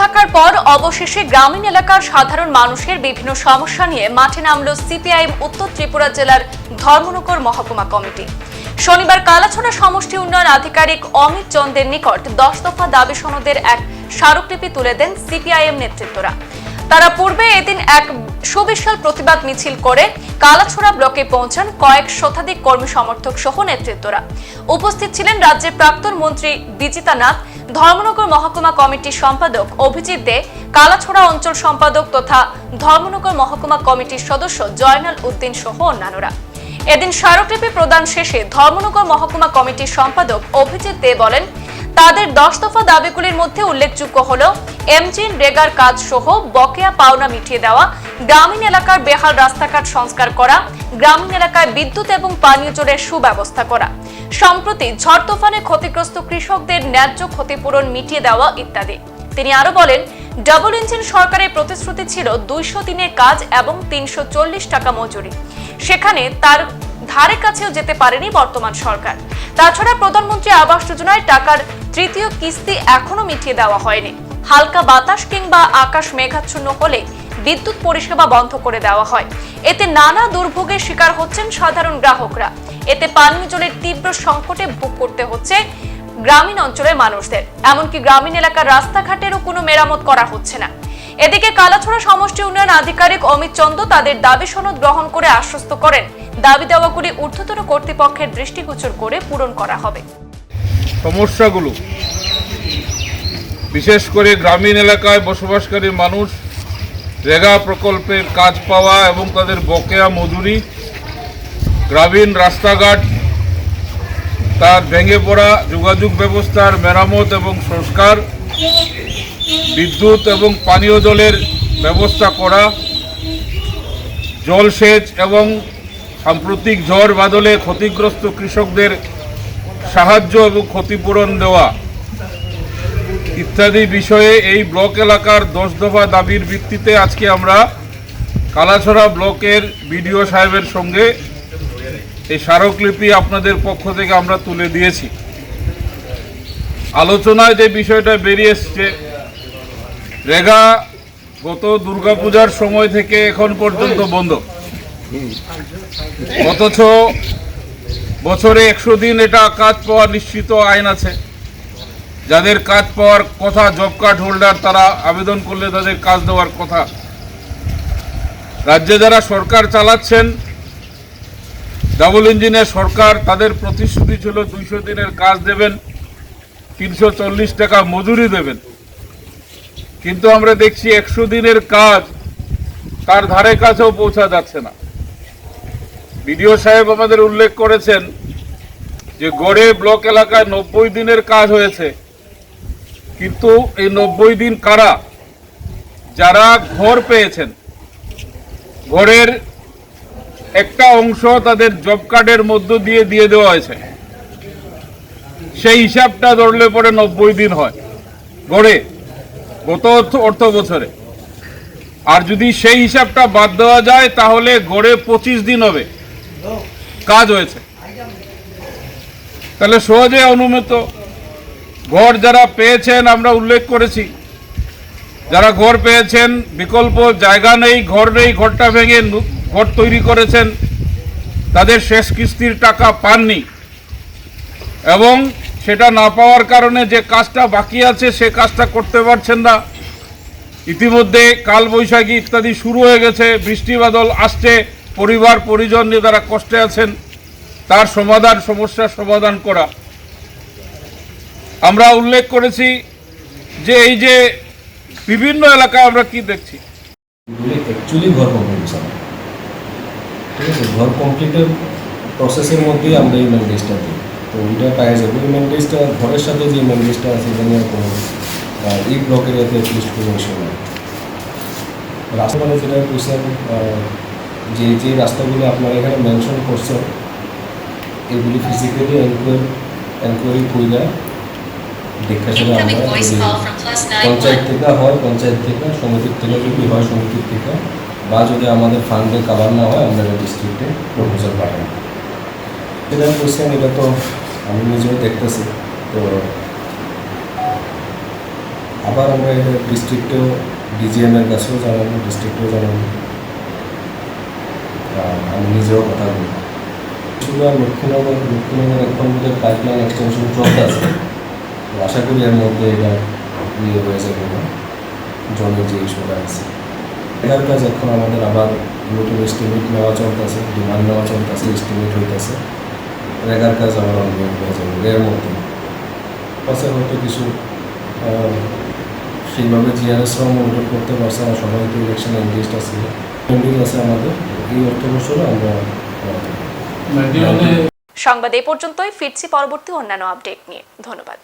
থাকার পর অবশেষে গ্রামীণ এলাকার সাধারণ মানুষের বিভিন্ন সমস্যা নিয়ে মাঠে নামল সিপিআইএম উত্তর ত্রিপুরা জেলার ধর্মনগর মহকুমা কমিটি। শনিবার কালাছড়া সমষ্টি উন্নয়ন আধিকারিক অমিত চন্দের নিকট দশ দফা দাবি সনদের এক স্মারকলিপি তুলে দেন সিপিআইএম নেতৃত্বরা। তারা পূর্বে এদিন এক সুবিশাল প্রতিবাদ মিছিল করে কালাছড়া ব্লকে পৌঁছান কয়েক শতাধিক কর্মী সমর্থক সহ নেতৃত্বরা। উপস্থিত ছিলেন রাজ্যের প্রাক্তন মন্ত্রী বিজিতা নাথ ধর্মনগর মহকুমা কমিটির সম্পাদক অভিজিৎ দে, কালাছড়া অঞ্চল সম্পাদক তথা ধর্মনগর মহকুমা কমিটির সদস্য জয়নাল উদ্দিন সহ অন্যান্যরা। এদিন স্মারকলিপি প্রদান শেষে ধর্মনগর মহকুমা কমিটির সম্পাদক অভিজিৎ দে বলেন তাদের দশ দফা দাবিগুলির মধ্যে উল্লেখযোগ্য হল এমজিন রেগার কাজ সহ বকেয়া পাওনা মিটিয়ে দেওয়া, গ্রামীণ এলাকার বেহাল রাস্তাঘাট সংস্কার করা, গ্রামীণ এলাকায় বিদ্যুৎ এবং পানীয় জলের সুব্যবস্থা করা। সম্প্রতি ঝড় তুফানে ক্ষতিগ্রস্ত কৃষকদের ন্যায্য ক্ষতিপূরণ মিটিয়ে দেওয়া ইত্যাদি। তিনি আরও বলেন, ডাবল ইঞ্জিন সরকারের প্রতিশ্রুতি ছিল দুইশো দিনের কাজ এবং তিনশো চল্লিশ টাকা মজুরি। সেখানে তার ধারে কাছেও যেতে পারেনি বর্তমান সরকার। তাছাড়া প্রধানমন্ত্রী আবাস যোজনায় টাকার তৃতীয় কিস্তি এখনও মিটিয়ে দেওয়া হয়নি। হালকা বাতাস কিংবা আকাশ মেঘাচ্ছন্ন হলে বিদ্যুৎ পরিষেবা বন্ধ করে দেওয়া হয়। এতে নানা দুর্ভোগের শিকার হচ্ছেন সাধারণ গ্রাহকরা। এতে পানীয় জলের তীব্র সংকটে ভোগ করতে হচ্ছে গ্রামীণ অঞ্চলের মানুষদের। এমনকি গ্রামীণ এলাকার রাস্তাঘাটেরও কোনো মেরামত করা হচ্ছে না। এদিকে কালাছড়া সমষ্টি উন্নয়ন আধিকারিক অমিত চন্দ তাদের দাবি সনদ গ্রহণ করে আশ্বস্ত করেন। দাবি দেওয়াগুলি ঊর্ধ্বতন কর্তৃপক্ষের দৃষ্টিগোচর করে পূরণ করা হবে। সমস্যাগুলো, বিশেষ করে গ্রামীণ এলাকায় বসবাসকারী মানুষ, রেগা প্রকল্পের কাজ পাওয়া এবং তাদের বকেয়া মজুরি, গ্রামীণ রাস্তাঘাট, তার ভেঙে পড়া যোগাযোগ ব্যবস্থার মেরামত এবং সংস্কার, বিদ্যুৎ এবং পানীয় জলের ব্যবস্থা করা, জলসেচ এবং সাম্প্রতিক ঝড় বাদলে ক্ষতিগ্রস্ত কৃষকদের সাহায্য এবং ক্ষতিপূরণ দেওয়া ইত্যাদি বিষয়ে এই ব্লক এলাকার দশ দফা দাবির ভিত্তিতে আজকে আমরা কালাছড়া ব্লকের বিডিও সাহেবের সঙ্গে এই স্মারকলিপি আপনাদের পক্ষ থেকে আমরা তুলে দিয়েছি। আলোচনায় যে বিষয়টা বেরিয়ে এসছে, রেগা গত দুর্গাপূজার সময় থেকে এখন পর্যন্ত বন্ধ। অথচ বছরে একশো দিন এটা কাজ পাওয়ার নিশ্চিত আইন আছে। যাদের কাজ পাওয়ার কথা জব কার্ড হোল্ডার তারা আবেদন করলে তাদের কাজ দেওয়ার কথা। রাজ্যে যারা সরকার চালাচ্ছেন ডাবল ইঞ্জিনের সরকার তাদের প্রতিশ্রুতি ছিল দুইশো দিনের কাজ দেবেন, তিনশো চল্লিশ টাকা মজুরি দেবেন। কিন্তু আমরা দেখছি একশো দিনের কাজ তার ধারে কাছেও পৌঁছা যাচ্ছে না। বিডিও সাহেব আমাদের উল্লেখ করেছেন যে গড়ে ব্লক এলাকায় নব্বই দিনের কাজ হয়েছে। কিন্তু এই নব্বই দিন কারা? যারা ঘর পেয়েছেন, ঘরের একটা অংশ তাদের জব কার্ডের মধ্য দিয়ে দিয়ে দেওয়া হয়েছে। সেই হিসাবটা ধরলে পরে নব্বই দিন হয়। গড়ে গত অর্থ- বছরে। আর যদি সেই হিসাবটা বাদ দেওয়া যায়, তাহলে গড়ে পঁচিশ দিন হবে। কাজ হয়েছে। তাহলে সহজে অনুমিত। ঘর যারা পেয়েছেন, আমরা উল্লেখ করেছি। যারা ঘর পেয়েছেন, বিকল্প জায়গা নেই, ঘর নেই, ঘরটা ভেঙে ঘর তৈরি করেছেন, তাদের শেষ কিস্তির টাকা পাননি। এবং সেটা না পাওয়ার কারণে যে কাজটা বাকি আছে, সে কাজটা করতে পারছেন না। ইতিমধ্যে কালবৈশাখী ইত্যাদি শুরু হয়ে গেছে, বৃষ্টি বাদল আসছে। পরিবার, পরিজন নিয়ে তারা কষ্টে আছেন, তার সমাধান, সমস্যার সমাধান করা। আমরা উল্লেখ করেছি যে এই যে বিভিন্ন এলাকায় আমরা কি দেখছি। ঘর কমপ্লিটের প্রসেসের মধ্যেই আমরা এই ম্যান্ডেজটা দিই। তো ওইটা পাওয়া যাবে। ম্যান্ডেজটা ঘরের সাথে যে ম্যান্ডেজটা আছে এটা নিয়ে কোনো এই ব্লকের এতে কোনো ইস্যু নেই। রাস্তা যেটা কোয়েশ্চেন যে যে রাস্তাগুলো আপনারা এখানে মেনশন করছেন এগুলি ফিজিক্যালি এনকোয়ারি এনকোয়ারি কইরা দেখা শুনে আমরা পঞ্চায়েত থেকে হয় পঞ্চায়েত থেকে সমিতির থেকে যদি হয় সমিতির থেকে। বা যদি আমাদের ফান্ডে কাভার না হয় আমরা ডিস্ট্রিক্টে প্রপোজাল পাঠাই। যেটা কোয়েশ্চেন এটা তো আমি নিজেও দেখতেছি তো আবার আমরা এটা ডিস্ট্রিক্টেও ডিজিএমের কাছেও জানাব ডিস্ট্রিক্টেও জানাব। আমি নিজেও কথা আর লক্ষ্মীনগর লক্ষ্মীনগর এখন আমাদের পাইপলাইন এক্সটেনশন চলতে আছে আশা করি এর মধ্যে এটা ইয়ে হয়ে যাবে জলের যে ইস্যুটা আছে। এটার কাজ এখন আমাদের আবার নতুন এস্টিমেট নেওয়া চলতেছে ডিমান্ড নেওয়া চলতেছে এস্টিমেট হইতেছে। রেগার কাজ আবার অনগোয়িং হয়ে যাবে, এর মধ্যে। পাশে হয়তো কিছু সেইভাবে জিআরএসরাও মনিটর করতে পারছে না, সবাই তো ইলেকশন এনগেজড আছে। পেন্ডিং আছে আমাদের। এই অর্থ বছরে আমরা সংবাদ এই পর্যন্তই ফিরছি পরবর্তী অন্যান্য আপডেট নিয়ে। ধন্যবাদ।